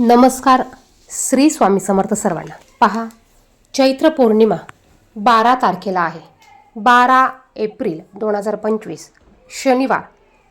नमस्कार श्री स्वामी समर्थ सर्वांना. पहा चैत्र पौर्णिमा बारा तारखेला आहे. बारा एप्रिल दोन हजार पंचवीस शनिवार.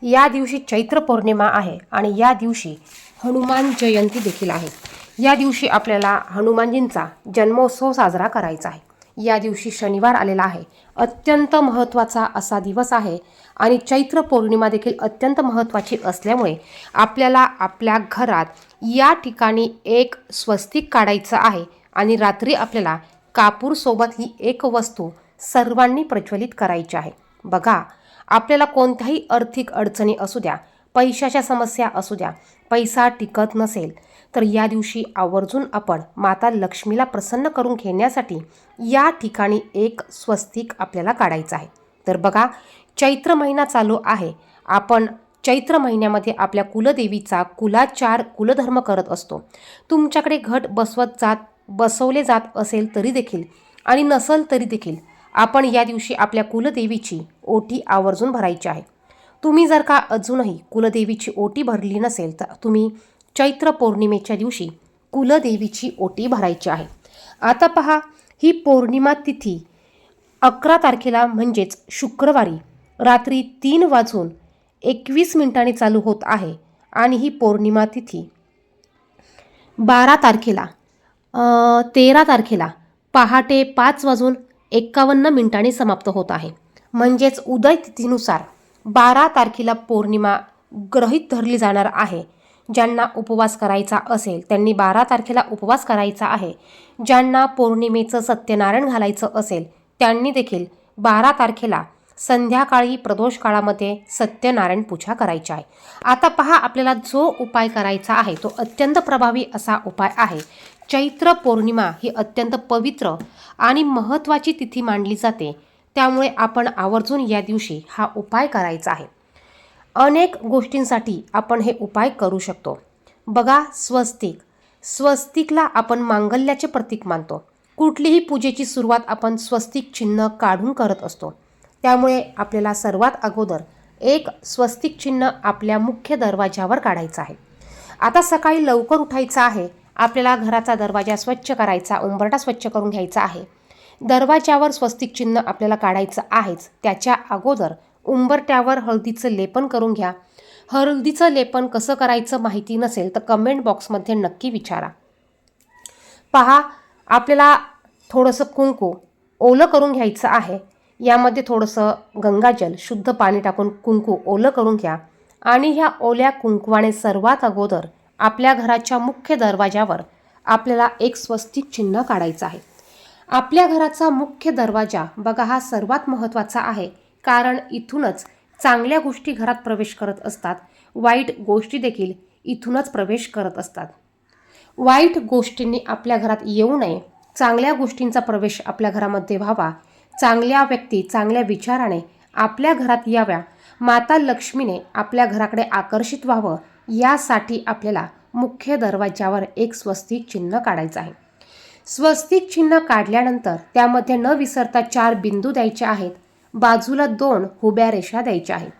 या दिवशी चैत्र पौर्णिमा आहे आणि या दिवशी हनुमान जयंती देखील आहे. या दिवशी आपल्याला हनुमानजींचा जन्मोत्सव साजरा करायचा आहे. या दिवशी शनिवार आलेला आहे. अत्यंत महत्त्वाचा असा दिवस आहे आणि चैत्र पौर्णिमा देखील अत्यंत महत्त्वाची असल्यामुळे आपल्याला आपल्या घरात या ठिकाणी एक स्वस्तिक काढायचं आहे आणि रात्री आपल्याला कापूरसोबत ही एक वस्तू सर्वांनी प्रज्वलित करायची आहे. बघा आपल्याला कोणत्याही आर्थिक अडचणी असू द्या पैशाच्या समस्या असू द्या पैसा टिकत नसेल तर या दिवशी आवर्जून आपण माता लक्ष्मीला प्रसन्न करून घेण्यासाठी या ठिकाणी एक स्वस्तिक आपल्याला काढायचं आहे. तर बघा चैत्र महिना चालू आहे. आपण चैत्र महिन्यामध्ये आपल्या कुलदेवीचा कुलाचार कुलधर्म करत असतो. तुमच्याकडे घट बसवत जात बसवले जात असेल तरी देखील आणि नसल तरी देखील आपण या दिवशी आपल्या कुलदेवीची ओटी आवर्जून भरायची आहे. तुम्ही जर का अजूनही कुलदेवीची ओटी भरली नसेल तर तुम्ही चैत्र पौर्णिमेच्या दिवशी कुलदेवीची ओटी भरायची आहे. आता पहा ही पौर्णिमा तिथी अकरा तारखेला म्हणजेच शुक्रवारी रात्री तीन वाजून एकवीस मिनिटांनी चालू होत आहे आणि ही पौर्णिमा तिथी बारा तारखेला तेरा तारखेला पहाटे पाच वाजून एक्कावन्न मिनिटांनी समाप्त होत आहे. म्हणजेच उदय तिथीनुसार बारा तारखेला पौर्णिमा ग्रहित धरली जाणार आहे. ज्यांना उपवास करायचा असेल त्यांनी बारा तारखेला उपवास करायचा आहे. ज्यांना पौर्णिमेचं सत्यनारायण घालायचं असेल त्यांनी देखील बारा तारखेला संध्याकाळी प्रदोष काळामध्ये सत्यनारायण पूजा करायची आहे. आता पहा आपल्याला जो उपाय करायचा आहे तो अत्यंत प्रभावी असा उपाय आहे. चैत्र पौर्णिमा ही अत्यंत पवित्र आणि महत्त्वाची तिथी मानली जाते. त्यामुळे आपण आवर्जून या दिवशी हा उपाय करायचा आहे. अनेक गोष्टींसाठी आपण हे उपाय करू शकतो. बघा स्वस्तिक. स्वस्तिकला आपण मांगल्याचे प्रतीक मानतो. कुठलीही पूजेची सुरुवात आपण स्वस्तिक चिन्ह काढून करत असतो. त्यामुळे आपल्याला सर्वात अगोदर एक स्वस्तिक चिन्ह आपल्या मुख्य दरवाजावर काढायचं आहे. आता सकाळी लवकर उठायचं आहे. आपल्याला घराचा दरवाजा स्वच्छ करायचा उंबरटा स्वच्छ करून घ्यायचा आहे. दरवाजावर स्वस्तिक चिन्ह आपल्याला काढायचं आहेच. त्याच्या अगोदर उंबरट्यावर हळदीचं लेपन करून घ्या. हळदीचं लेपन कसं करायचं माहिती नसेल तर कमेंट बॉक्समध्ये नक्की विचारा. पहा आपल्याला थोडंसं कुंकू ओलं करून घ्यायचं आहे. यामध्ये थोडंसं गंगाजल शुद्ध पाणी टाकून कुंकू ओलं करून घ्या. आणि ह्या ओल्या कुंकवाने सर्वात अगोदर आपल्या घराच्या मुख्य दरवाजावर आपल्याला एक स्वस्तिक चिन्ह काढायचं आहे. आपल्या घराचा मुख्य दरवाजा बघा हा सर्वात महत्त्वाचा आहे. कारण इथूनच चांगल्या गोष्टी घरात प्रवेश करत असतात. वाईट गोष्टी देखील इथूनच प्रवेश करत असतात. वाईट गोष्टींनी आपल्या घरात येऊ नये. चांगल्या गोष्टींचा प्रवेश आपल्या घरामध्ये व्हावा. चांगल्या व्यक्ती चांगल्या विचाराने आपल्या घरात याव्या. माता लक्ष्मीने आपल्या घराकडे आकर्षित व्हावं. यासाठी आपल्याला मुख्य दरवाजावर एक स्वस्तिक चिन्ह काढायचं आहे. स्वस्तिक चिन्ह काढल्यानंतर त्यामध्ये न विसरता चार बिंदू द्यायचे आहेत. बाजूला दोन हुब्या रेषा द्यायच्या आहेत.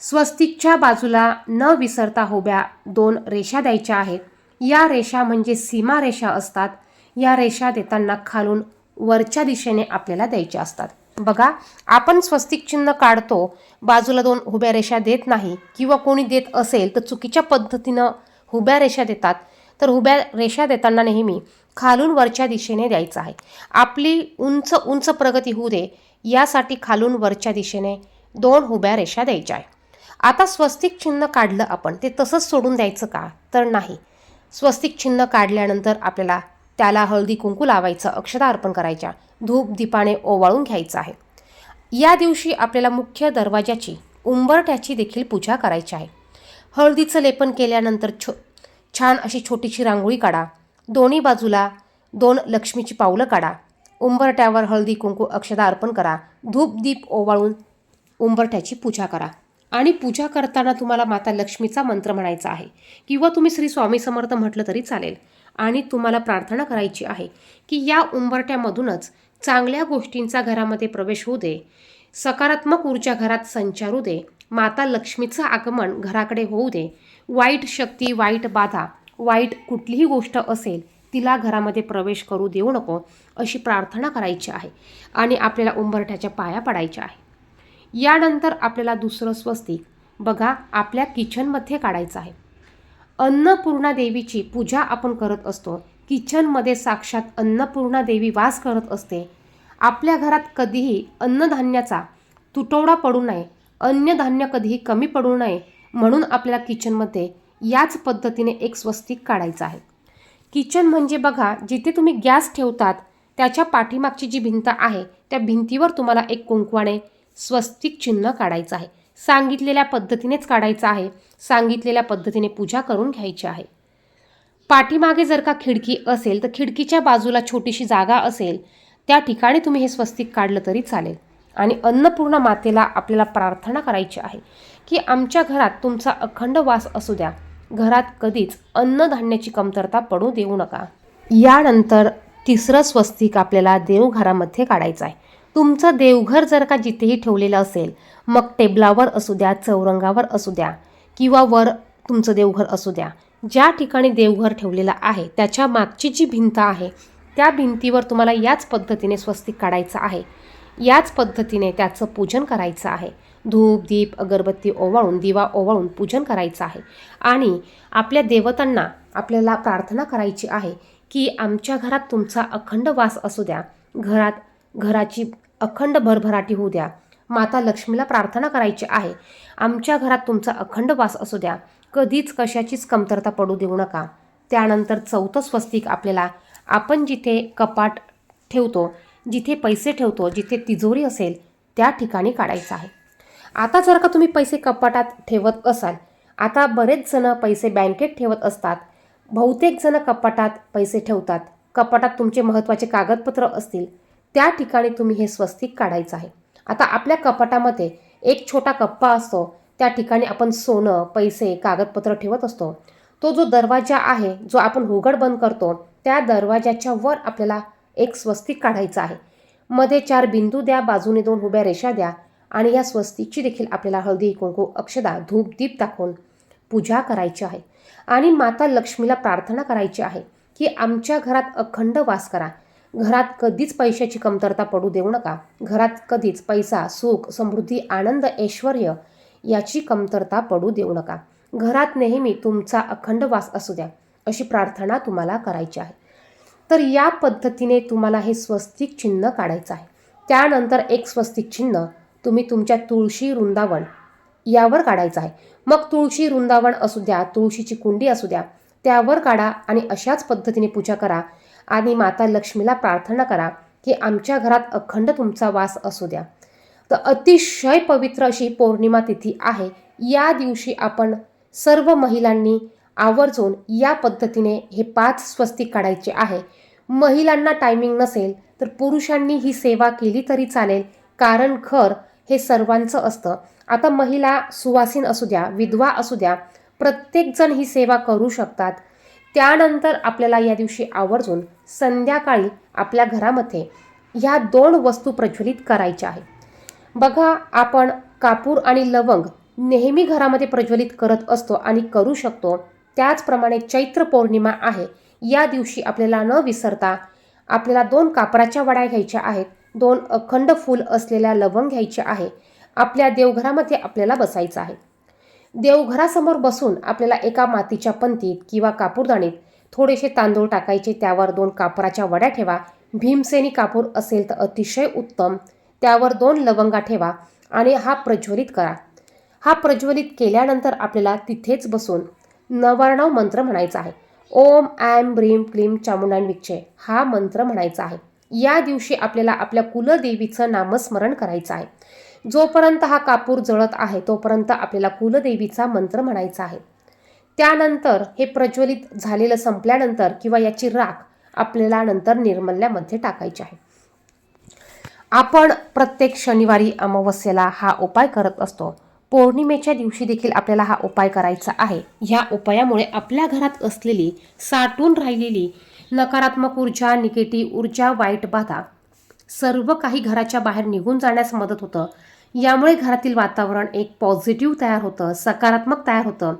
स्वस्तिकच्या बाजूला न विसरता हुब्या दोन रेषा द्यायच्या आहेत. या रेषा म्हणजे सीमा रेषा असतात. या रेषा देताना खालून वरच्या दिशेने आपल्याला द्यायच्या असतात. बघा आपण स्वस्तिक चिन्ह काढतो बाजूला दोन हुब्या रेषा देत नाही किंवा कोणी देत असेल तर चुकीच्या पद्धतीनं हुब्या रेषा देतात. तर हुब्या रेषा देताना नेहमी खालून वरच्या दिशेने द्यायचं आहे. आपली उंच उंच प्रगती होऊ दे. यासाठी खालून वरच्या दिशेने दोन हुब्या रेषा द्यायच्या आहे आता स्वस्तिक चिन्ह काढलं आपण ते तसंच सोडून द्यायचं का? तर नाही. स्वस्तिक चिन्ह काढल्यानंतर आपल्याला त्याला हळदी कुंकू लावायचं अक्षता अर्पण करायच्या धूप दीपाने ओवाळून घ्यायचं आहे. या दिवशी आपल्याला मुख्य दरवाजाची उंबरट्याची देखील पूजा करायची आहे. हळदीचं लेपन केल्यानंतर छो छान अशी छोटीशी रांगोळी काढा. दोन्ही बाजूला दोन लक्ष्मीची पावलं काढा. उंबरट्यावर हळदी कुंकू अक्षता अर्पण करा. धूप दीप ओवाळून उंबरठ्याची पूजा करा. आणि पूजा करताना तुम्हाला माता लक्ष्मीचा मंत्र म्हणायचा आहे. किंवा तुम्ही श्री स्वामी समर्थ म्हटलं तरी चालेल. आणि तुम्हाला प्रार्थना करायची आहे की या उंबरट्यामधूनच चांगल्या गोष्टींचा घरामध्ये प्रवेश होऊ दे. सकारात्मक ऊर्जा घरात संचारू दे. माता लक्ष्मीचं आगमन घराकडे होऊ दे. वाईट शक्ती वाईट बाधा वाईट कुठलीही गोष्ट असेल तिला घरामध्ये प्रवेश करू देऊ नको अशी प्रार्थना करायची आहे आणि आपल्याला उंबरठ्याच्या पाया पडायच्या आहे. यानंतर आपल्याला दुसरं स्वस्तिक. बघा आपल्या किचनमध्ये काढायचं आहे. अन्नपूर्णा देवीची पूजा आपण करत असतो. किचनमध्ये साक्षात अन्नपूर्णा देवी वास करत असते. आपल्या घरात कधीही अन्नधान्याचा तुटवडा पडू नये अन्नधान्य कधीही कमी पडू नये म्हणून आपल्याला किचनमध्ये याच पद्धतीने एक स्वस्तिक काढायचं आहे. किचन म्हणजे बघा जिथे तुम्ही गॅस ठेवतात त्याच्या पाठीमागची जी भिंत आहे त्या भिंतीवर तुम्हाला एक कुंकवाने स्वस्तिक चिन्ह काढायचं आहे. सांगितलेल्या पद्धतीनेच काढायचं आहे. सांगितलेल्या पद्धतीने पूजा करून घ्यायची आहे. पाठीमागे जर का खिडकी असेल तर खिडकीच्या बाजूला छोटीशी जागा असेल त्या ठिकाणी तुम्ही हे स्वस्तिक काढलं तरी चालेल. आणि अन्नपूर्ण मातेला आपल्याला प्रार्थना करायची आहे की आमच्या घरात तुमचा अखंड वास असू द्या. घरात कधीच अन्नधान्याची कमतरता पडू देऊ नका. यानंतर तिसरं स्वस्तिक आपल्याला देवघरामध्ये काढायचं आहे तुमचं देवघर जर का जिथेही ठेवलेलं असेल मग टेबलावर असू द्या चौरंगावर असू द्या किंवा वर तुमचं देवघर असू द्या. ज्या ठिकाणी देवघर ठेवलेलं आहे त्याच्या मागची जी भिंत आहे त्या भिंतीवर तुम्हाला याच पद्धतीने स्वस्तिक काढायचं आहे. याच पद्धतीने त्याचं पूजन करायचं आहे. धूप दीप अगरबत्ती ओवाळून दिवा ओवाळून पूजन करायचं आहे. आणि आपल्या देवतांना आपल्याला प्रार्थना करायची आहे की आमच्या घरात तुमचा अखंड वास असू द्या. घरात घराची अखंड भरभराटी होऊ द्या. माता लक्ष्मीला प्रार्थना करायची आहे. आमच्या घरात तुमचा अखंड वास असू द्या. कधीच कशाचीच कमतरता पडू देऊ नका. त्यानंतर चौथं स्वस्तिक आपल्याला आपण जिथे कपाट ठेवतो जिथे पैसे ठेवतो जिथे तिजोरी असेल त्या ठिकाणी काढायचं आहे. आता जर का तुम्ही पैसे कपाटात ठेवत असाल आता बरेच जण पैसे बँकेत ठेवत असतात. बहुतेक जण कपाटात पैसे ठेवतात. कपाटात तुमचे महत्त्वाचे कागदपत्र असतील. त्या ठिकाणी तुम्ही हे स्वस्तिक काढायचं आहे. आता आपल्या कपाटामध्ये एक छोटा कप्पा असतो. त्या ठिकाणी आपण सोनं पैसे कागदपत्र ठेवत असतो. तो जो दरवाजा आहे जो आपण उघड बंद करतो त्या दरवाजाच्या वर आपल्याला एक स्वस्तिक काढायचं आहे. मध्ये चार बिंदू द्या बाजूने दोन उभ्या रेषा द्या. आणि या स्वस्तिकची देखील आपल्याला हळदी कुंकू अक्षदा धूप दीप दाखवून पूजा करायची आहे. आणि माता लक्ष्मीला प्रार्थना करायची आहे की आमच्या घरात अखंड वास करा. घरात कधीच पैशाची कमतरता पडू देऊ नका. घरात कधीच पैसा सुख समृद्धी आनंद ऐश्वर याची कमतरता पडू देऊ नका. घरात नेहमी तुमचा अखंड वास असू द्या अशी प्रार्थना तुम्हाला करायची आहे. तर या पद्धतीने तुम्हाला हे स्वस्तिक चिन्ह काढायचं आहे. त्यानंतर एक स्वस्तिक चिन्ह तुम्ही तुमच्या तुळशी वृंदावन यावर काढायचं आहे. मग तुळशी वृंदावन असू द्या तुळशीची कुंडी असू द्या त्यावर काढा आणि अशाच पद्धतीने पूजा करा आणि माता लक्ष्मीला प्रार्थना करा की आमच्या घरात अखंड तुमचा वास असू द्या. तर अतिशय पवित्र अशी पौर्णिमा तिथी आहे. या दिवशी आपण सर्व महिलांनी आवर्जून या पद्धतीने हे पाच स्वस्तिक काढायचे आहे. महिलांना टायमिंग नसेल तर पुरुषांनी ही सेवा केली तरी चालेल. कारण खर हे सर्वांचं असतं. आता महिला सुवासीन असू द्या विधवा असू द्या प्रत्येकजण ही सेवा करू शकतात. त्यानंतर आपल्याला या दिवशी आवर्जून संध्याकाळी आपल्या घरामध्ये ह्या दोन वस्तू प्रज्वलित करायच्या आहेत. बघा आपण कापूर आणि लवंग नेहमी घरामध्ये प्रज्वलित करत असतो आणि करू शकतो. त्याचप्रमाणे चैत्र पौर्णिमा आहे. या दिवशी आपल्याला न विसरता आपल्याला दोन कापराच्या वड्या घ्यायच्या आहेत. दोन अखंड फूल असलेल्या लवंग घ्यायचे आहे. आपल्या देवघरामध्ये आपल्याला बसायचं आहे. देवघरासमोर बसून आपल्याला एका मातीच्या पंतीत किंवा कापूरदाणीत थोडेसे तांदूळ टाकायचे त्यावर दोन कापराच्या वड्या ठेवा. भीमसेनी कापूर असेल तर अतिशय उत्तम. त्यावर दोन लवंगा ठेवा आणि हा प्रज्वलित करा. हा प्रज्वलित केल्यानंतर आपल्याला तिथेच बसून नवर्णव मंत्र म्हणायचा आहे. ओम ॲम ब्रीम क्लीम चामुंडान विक्षे हा मंत्र म्हणायचा आहे. या दिवशी आपल्याला आपल्या कुलदेवीचं नामस्मरण करायचं आहे. जोपर्यंत हा कापूर जळत आहे तोपर्यंत आपल्याला कुलदेवीचा मंत्र म्हणायचा आहे. त्यानंतर हे प्रज्वलित झालेलं संपल्यानंतर किंवा याची राख आपल्याला नंतर निर्मल्यामध्ये टाकायची आहे. आपण प्रत्येक शनिवारी अमावस्येला हा उपाय करत असतो. पौर्णिमेच्या दिवशी देखील आपल्याला हा उपाय करायचा आहे. ह्या उपायामुळे आपल्या घरात असलेली साठून राहिलेली नकारात्मक ऊर्जा निगेटिव्ह ऊर्जा वाईट बाधा सर्व काही घराच्या बाहेर निघून जाण्यास मदत होतं. यामुळे घरातील वातावरण एक पॉझिटिव्ह तयार होतं सकारात्मक तयार होतं.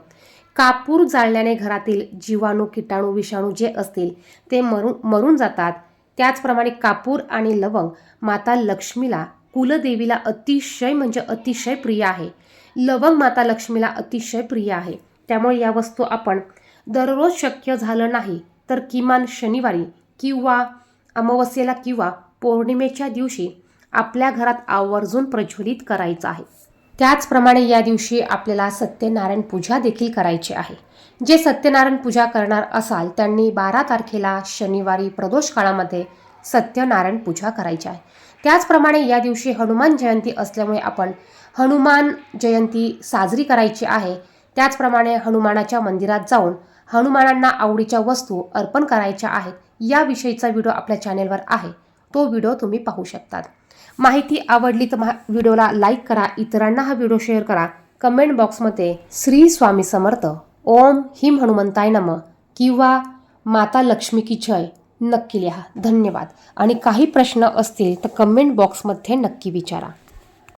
कापूर जाळल्याने घरातील जीवाणू किटाणू विषाणू जे असतील ते मरून मरून जातात. त्याचप्रमाणे कापूर आणि लवंग माता लक्ष्मीला कुलदेवीला अतिशय म्हणजे अतिशय प्रिय आहे. लवंग माता लक्ष्मीला अतिशय प्रिय आहे. त्यामुळे या वस्तू आपण दररोज शक्य झालं नाही. तर किमान शनिवारी किंवा अमावस्येला किंवा पौर्णिमेच्या दिवशी आपल्या घरात आवर्जून प्रज्वलित करायचं आहे. त्याचप्रमाणे या दिवशी आपल्याला सत्यनारायण पूजा देखील करायची आहे. जे सत्यनारायण पूजा करणार असाल त्यांनी बारा तारखेला शनिवारी प्रदोष काळामध्ये सत्यनारायण पूजा करायची आहे. त्याचप्रमाणे या दिवशी हनुमान जयंती असल्यामुळे आपण हनुमान जयंती साजरी करायची आहे. त्याचप्रमाणे हनुमानाच्या मंदिरात जाऊन हनुमानांना आवडीच्या वस्तू अर्पण करायच्या आहेत याविषयीचा व्हिडिओ आपल्या चॅनेलवर आहे. तो व्हिडिओ तुम्ही पाहू शकतात. माहिती आवडली तर महा व्हिडिओला लाईक करा इतरांना हा व्हिडिओ शेअर करा. कमेंट बॉक्समध्ये श्री स्वामी समर्थ ओम हिम हनुमंताय नम किंवा माता लक्ष्मी की जय नक्की लिहा. धन्यवाद. आणि काही प्रश्न असतील तर कमेंट बॉक्समध्ये नक्की विचारा.